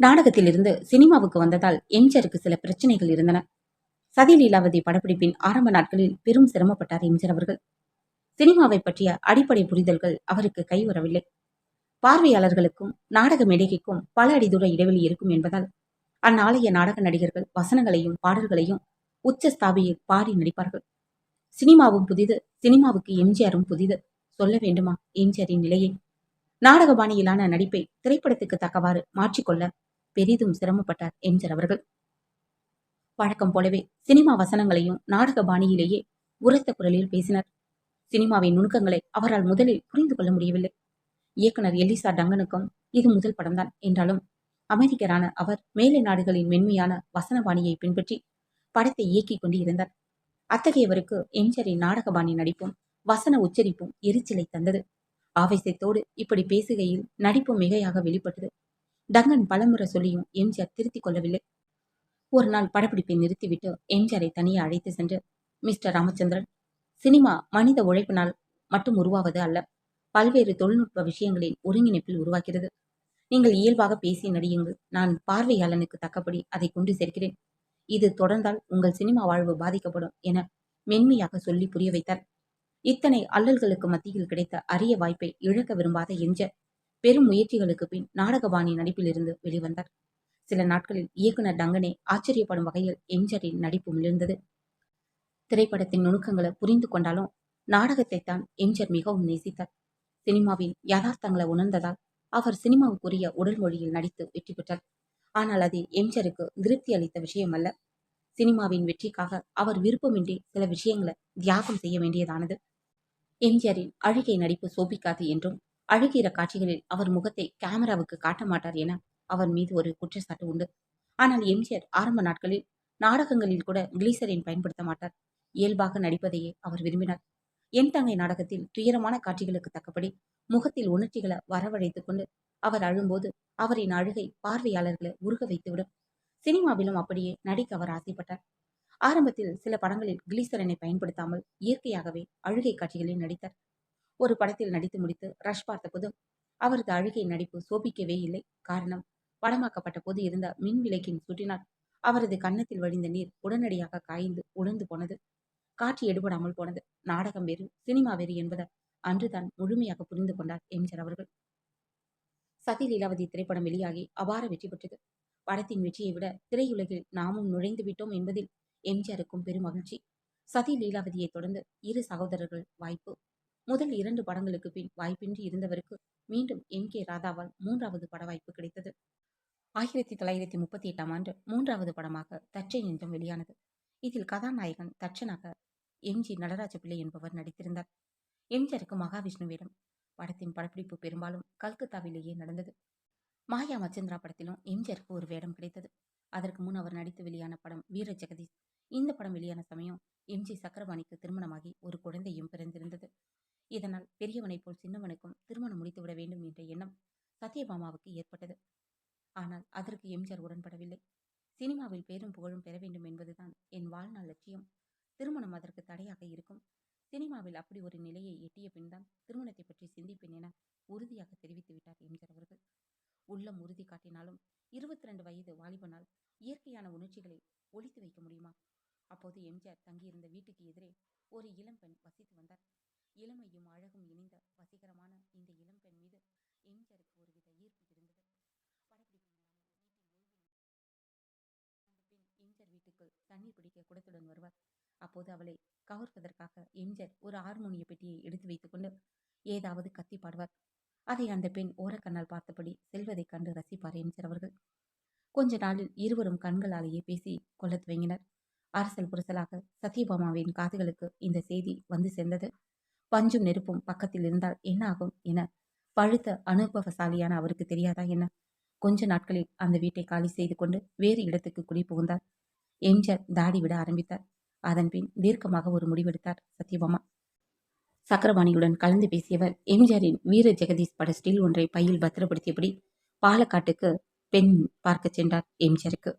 நாடகத்திலிருந்து சினிமாவுக்கு வந்ததால் எம்ஜிஆருக்கு சில பிரச்சனைகள் இருந்தன. சதி லீலாவதி படப்பிடிப்பின் ஆரம்ப நாட்களில் பெரும் சிரமப்பட்டார் எம்ஜிஆர் அவர்கள். சினிமாவை பற்றிய அடிப்படை புரிதல்கள் அவருக்கு கைவரவில்லை. பார்வையாளர்களுக்கும் நாடக மேடைக்கும் பல அடி தூர இடைவெளி இருக்கும் என்பதால் அந்நாளைய நாடக நடிகர்கள் வசனங்களையும் பாடல்களையும் உச்ச ஸ்தாபியில் பாடி நடிப்பார்கள். சினிமாவும் புதிது சினிமாவுக்கு எம்ஜிஆரும் புதிது. சொல்ல வேண்டுமா எம்ஜிஆரின் நிலையை? நாடக பாணியிலான நடிப்பை திரைப்படத்துக்கு தக்கவாறு மாற்றிக்கொள்ள பெரிதும் சிரமப்பட்டார் எம்ஜிஆர் அவர்கள். வழக்கம் போலவே சினிமா வசனங்களையும் நாடக பாணியிலேயே உரத்த குரலில் பேசினார். சினிமாவின் நுணுக்கங்களை அவரால் முதலில் புரிந்து கொள்ள முடியவில்லை. இயக்குனர் எலிசா டங்கனுக்கும் இது முதல் படம்தான் என்றாலும் அமெரிக்கரான அவர் மேலை நாடுகளின் மென்மையான வசன பாணியை பின்பற்றி படத்தை இயக்கிக் கொண்டு இருந்தார் அத்தகையவருக்கு எம்ஜிஆரின் நாடகபாணி நடிப்பும் வசன உச்சரிப்பும் எரிச்சலை தந்தது. ஆவேசத்தோடு இப்படி பேசுகையில் நடிப்பு மிகையாக வெளிப்பட்டது. டங்கன் பலமுறை சொல்லியும் எம்ஜிஆர் திருத்திக் கொள்ளவில்லை. ஒரு நாள் படப்பிடிப்பை நிறுத்திவிட்டு எம்ஜிஆரை தனியே அழைத்து சென்று மிஸ்டர் ராமச்சந்திரன் சினிமா மனித உழைப்பினால் மட்டும் உருவாவது அல்ல பல்வேறு தொழில்நுட்ப விஷயங்களின் ஒருங்கிணைப்பில் உருவாகிறது. நீங்கள் இயல்பாக பேசி நடியுங்கள் நான் பார்வையாளனுக்கு தக்கபடி அதை கொண்டு சேர்க்கிறேன். இது தொடர்ந்தால் உங்கள் சினிமா வாழ்வு பாதிக்கப்படும் என மென்மையாக சொல்லி புரிய வைத்தார். இத்தனை அல்லல்களுக்கு மத்தியில் கிடைத்த அரிய வாய்ப்பை இழக்க விரும்பாத எம்ஜிஆர் பெரும் முயற்சிகளுக்கு பின் நாடகபாணி நடிப்பிலிருந்து வெளிவந்தார். சில நாட்களில் இயக்குனர் டங்கனே ஆச்சரியப்படும் வகையில் எம்ஜிஆரின் நடிப்பு மிளிர்ந்தது. திரைப்படத்தின் நுணுக்கங்களை புரிந்து கொண்டாலும் நாடகத்தை தான் எம்ஜிஆர் மிகவும் நேசித்தார். சினிமாவின் யதார்த்தங்களை உணர்ந்ததால் அவர் சினிமாவுக்குரிய உடல் மொழியில் நடித்து வெற்றி பெற்றார். ஆனால் அது எம்ஜிஆருக்கு திருப்தி அளித்த விஷயம் அல்ல சினிமாவின் வெற்றிக்காக அவர் விருப்பமின்றி சில விஷயங்களை தியாகம் செய்ய வேண்டியதானது. எம்ஜிஆரின் அழுகை நடிப்பு சோபிக்காது என்றும் அழுகிற காட்சிகளில் அவர் முகத்தை கேமராவுக்கு காட்ட மாட்டார் என அவர் மீது ஒரு குற்றச்சாட்டு உண்டு. ஆனால் எம்ஜிஆர் ஆரம்ப நாட்களில் நாடகங்களில் கூட கிளீசரின் பயன்படுத்த மாட்டார். இயல்பாக நடிப்பதையே அவர் விரும்பினார். என் தங்கை நாடகத்தில் துயரமான காட்சிகளுக்கு தக்கபடி முகத்தில் உணர்ச்சிகளை வரவழைத்துக் கொண்டு அவர் அழும்போது அவரின் அழுகை பார்வையாளர்களை உருக வைத்துவிடும். சினிமாவிலும் அப்படியே நடிக்க அவர் ஆசைப்பட்டார். ஆரம்பத்தில் சில படங்களில் கிளீசரனை பயன்படுத்தாமல் இயற்கையாகவே அழுகை காட்சிகளில் நடித்தார். ஒரு படத்தில் நடித்து முடித்து ரஷ் பார்த்தபோது அவரது அழுகை நடிப்பு சோபிக்கவே இல்லை. காரணம் படமாக்கப்பட்ட போது இருந்த மின் விளக்கின் சுட்டினால் அவரது கன்னத்தில் வழிந்த நீர் உடனடியாக காய்ந்து உளுந்து போனது. காட்சி எடுபடாமல் போனது. நாடகம் வேறு சினிமா வேறு என்பதை அன்றுதான் முழுமையாக புரிந்து கொண்டார் எம்ஜிஆர் அவர்கள். சதி லீலாவதி திரைப்படம் வெளியாகி அபார வெற்றி பெற்றது. படத்தின் வெற்றியை விட திரையுலகில் நாமும் நுழைந்து விட்டோம் என்பதில் எம்ஜிஆருக்கும் பெரும் மகிழ்ச்சி. சதி லீலாவதியை தொடர்ந்து இரு சகோதரர்கள் வாய்ப்பு முதல் இரண்டு படங்களுக்கு பின் வாய்ப்பின்றி இருந்தவருக்கு மீண்டும் எம். கே. ராதாவால் மூன்றாவது பட வாய்ப்பு கிடைத்தது. ஆயிரத்தி தொள்ளாயிரத்தி முப்பத்தி எட்டாம் ஆண்டு மூன்றாவது படமாக தச்சை என்றும் வெளியானது. இதில் கதாநாயகன் தச்சனாக எம்ஜி நடராஜ பிள்ளை என்பவர் நடித்திருந்தார். எம்ஜிஆருக்கு மகாவிஷ்ணு வேடம் படத்தின் படப்பிடிப்பு பெரும்பாலும் கல்கத்தாவிலேயே நடந்தது. மாயா மச்சந்திரா படத்திலும் எம்ஜிஆருக்கு ஒரு வேடம் கிடைத்தது. அதற்கு முன் அவர் நடித்து வெளியான படம் வீர ஜெகதீஷ். இந்த படம் வெளியான சமயம் எம்ஜி சக்கரபாணிக்கு திருமணமாகி ஒரு குழந்தையும் பிறந்திருந்தது. இதனால் பெரியவனைப் போல் சின்னவனுக்கும் திருமணம் முடித்துவிட வேண்டும் என்ற எண்ணம் சத்யபாமாவுக்கு ஏற்பட்டது. ஆனால் அதற்கு எம்ஜிஆர் உடன்படவில்லை. சினிமாவில் பேரும் புகழும் பெற வேண்டும் என்பதுதான் என் வாழ்நாள் லட்சியம். திருமணம் அதற்கு தடையாக இருக்கும். சினிமாவில் அப்படி ஒரு நிலையை எட்டிய பின்தான் திருமணத்தை பற்றி சிந்திப்பேன் என உறுதியாக தெரிவித்து விட்டார் எம்ஜிஆர் அவர்கள். உள்ளம் உறுதி காட்டினாலும் இருபத்தி ரெண்டு வயது வாலிபனால் இயற்கையான உணர்ச்சிகளை ஒழித்து வைக்க முடியுமா? அப்போது எம்ஜிஆர் தங்கியிருந்த வீட்டுக்கு எதிரே ஒரு இளம்பெண் வசித்து வந்தார். இளமையும் அழகும் இணைந்த வசீகரமான இந்த இளம்பெண் மீது எம்ஜிஆருக்கு ஒருவித ஈர்ப்பு இருந்தது. படப்பிடிப்பு எம்ஜிஆர் வீட்டுக்குள் தண்ணீர் பிடிக்க குடத்துடன் வருவார். அப்போது அவளை கவர்வதற்காக எம்ஜிஆர் ஒரு ஹார்மோனிய பெட்டியை எடுத்து வைத்துக்கொண்டு ஏதாவது கத்தி பாடுவார். அதை அந்த பெண் ஓரக்கண்ணால் பார்த்தபடி செல்வதைக் கண்டு ரசிப்பார் எம்ஜிஆர் அவர்கள். கொஞ்ச நாளில் இருவரும் கண்களாலேயே பேசி கொள்ள துவங்கினர். அரசல் புரசலாக சத்யபாமாவின் காதுகளுக்கு இந்த செய்தி வந்து சேர்ந்தது. பஞ்சும் நெருப்பும் பக்கத்தில் இருந்தால் என்ன ஆகும் என பழுத்த அனுபவசாலியான அவருக்கு தெரியாதா என்ன? கொஞ்ச நாட்களில் அந்த வீட்டை காலி செய்து கொண்டு வேறு இடத்துக்கு குடி புகுந்தார் எம்ஜிஆர் தாடி விட ஆரம்பித்தார். அதன்பின் தீர்க்கமாக ஒரு முடிவெடுத்தார் சத்யபாமா. சக்கரவாணியுடன் கலந்து பேசியவர் எம்ஜிஆரின் வீர ஜெகதீஷ் பட ஸ்டில் ஒன்றை பையில் பத்திரப்படுத்தியபடி பாலக்காட்டுக்கு பெண் பார்க்கச் சென்றார் எம்ஜிஆருக்கு.